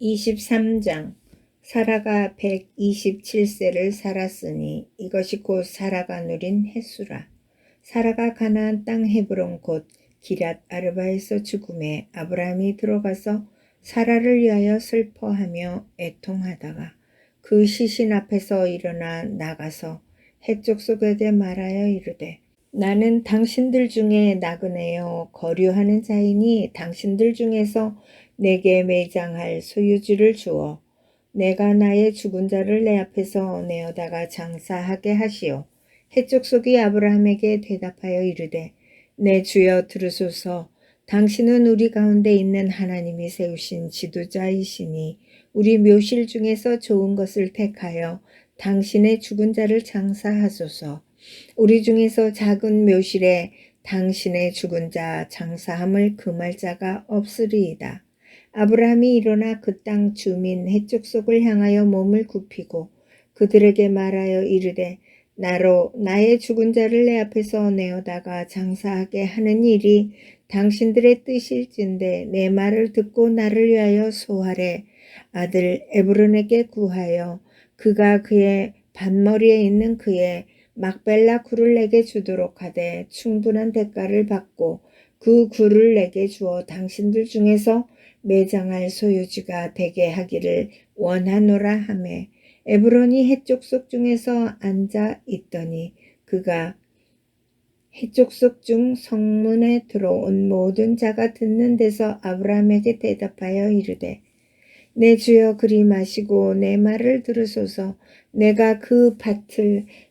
23장 사라가 127세를 살았으니 이것이 곧 사라가 누린 햇수라. 사라가 가나안 땅 헤브론 곧 기랏 아르바에서 죽음에 아브라함이 들어가서 사라를 위하여 슬퍼하며 애통하다가 그 시신 앞에서 일어나 나가서 해쪽 속에게 말하여 이르되 나는 당신들 중에 나그네요 거류하는 자이니 당신들 중에서 내게 매장할 소유주를 주어 내가 나의 죽은 자를 내 앞에서 내어다가 장사하게 하시오. 해쪽 속이 아브라함에게 대답하여 이르되 내 주여 들으소서 당신은 우리 가운데 있는 하나님이 세우신 지도자이시니 우리 묘실 중에서 좋은 것을 택하여 당신의 죽은 자를 장사하소서. 우리 중에서 작은 묘실에 당신의 죽은 자 장사함을 금할 자가 없으리이다. 아브라함이 일어나 그 땅 주민 해쪽 속을 향하여 몸을 굽히고 그들에게 말하여 이르되 나로 나의 죽은 자를 내 앞에서 내어다가 장사하게 하는 일이 당신들의 뜻일진데 내 말을 듣고 나를 위하여 소하래 아들 에브론에게 구하여 그가 그의 반머리에 있는 그의 막벨라 굴을 내게 주도록 하되 충분한 대가를 받고 그 굴을 내게 주어 당신들 중에서 매장할 소유주가 되게 하기를 원하노라 하매. 에브론이 해쪽 속 중에서 앉아 있더니 그가 해쪽 속중 성문에 들어온 모든 자가 듣는 데서 아브라함에게 대답하여 이르되 내 주여 그리 마시고 내 말을 들으소서. 내가 그 밭을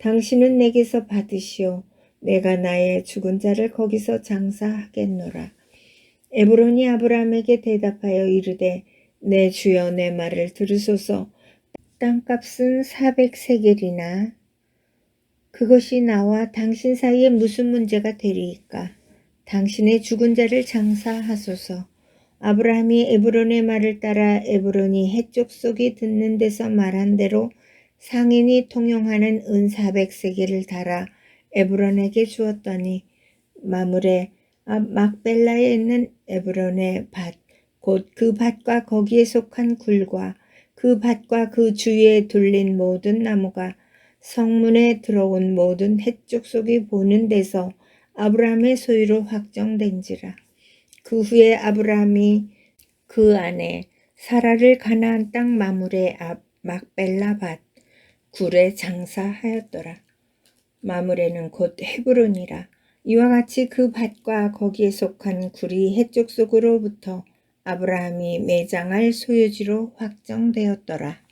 당신은 내게서 받으시오. 내가 나의 죽은 자를 거기서 장사하겠노라. 에브론이 아브라함에게 대답하여 이르되 내 주여 내 말을 들으소서 땅값은 400세겔이나 그것이 나와 당신 사이에 무슨 문제가 되리이까 당신의 죽은 자를 장사하소서 아브라함이 에브론의 말을 따라 에브론이 해쪽 속이 듣는 데서 말한 대로 상인이 통용하는 은 400세겔을 달아 에브론에게 주었더니 마물에 막벨라에 있는 에브론의 밭, 곧 그 밭과 거기에 속한 굴과 그 밭과 그 주위에 둘린 모든 나무가 성문에 들어온 모든 해쪽 속이 보는 데서 아브라함의 소유로 확정된지라. 그 후에 아브라함이 그 안에 사라를 가나안 땅 마물의 앞 막벨라 밭 굴에 장사하였더라. 마물에는 곧 헤브론이라. 이와 같이 그 밭과 거기에 속한 굴이 해쪽 속으로부터 아브라함이 매장할 소유지로 확정되었더라.